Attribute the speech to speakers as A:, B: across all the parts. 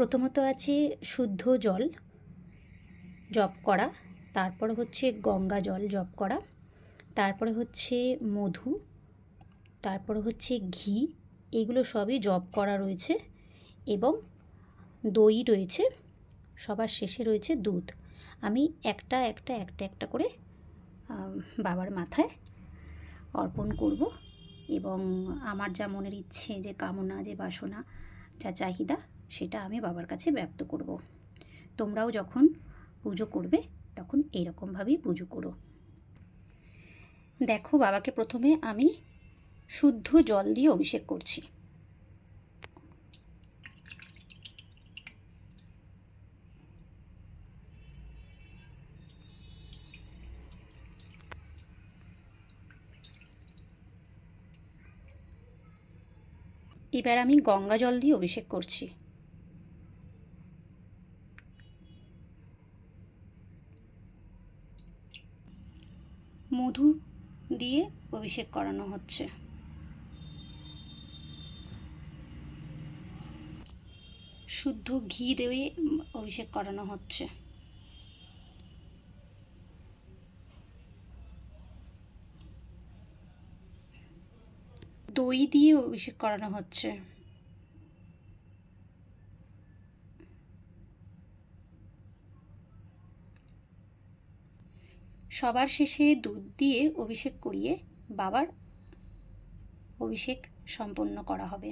A: প্রথমত আছে শুদ্ধ জল জপ করা, তারপরে হচ্ছে গঙ্গা জল জপ করা, তারপরে হচ্ছে মধু, তারপরে হচ্ছে ঘি, এগুলো সবই জপ করা রয়েছে এবং দই রয়েছে, সবার শেষে রয়েছে দুধ। আমি একটা একটা একটা একটা করে বাবার মাথায় অর্পণ করব এবং আমার যা মনের ইচ্ছে, যে কামনা, যে বাসনা, যা চাহিদা সেটা আমি বাবার কাছে ব্যক্ত করব। তোমরাও যখন পুজো করবে, তখন এইরকমভাবেই পুজো করো। দেখো, বাবাকে প্রথমে আমি শুদ্ধ জল দিয়ে অভিষেক করছি। এবার আমি গঙ্গা জল দিয়ে অভিষেক করছি। মধু দিয়ে অভিষেক করানো হচ্ছে। শুদ্ধ ঘি দিয়ে অভিষেক করানো হচ্ছে। দই দিয়ে অভিষেক করানো হচ্ছে। সবার শেষে দুধ দিয়ে অভিষেক করিয়ে বাবার অভিষেক সম্পন্ন করা হবে।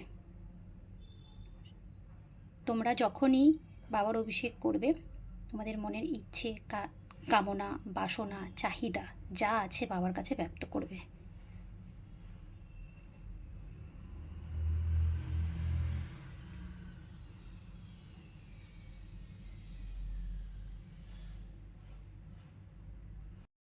A: তোমরা যখনই বাবার অভিষেক করবে, তোমাদের মনের ইচ্ছে কামনা, বাসনা, চাহিদা যা আছে বাবার কাছে ব্যক্ত করবে।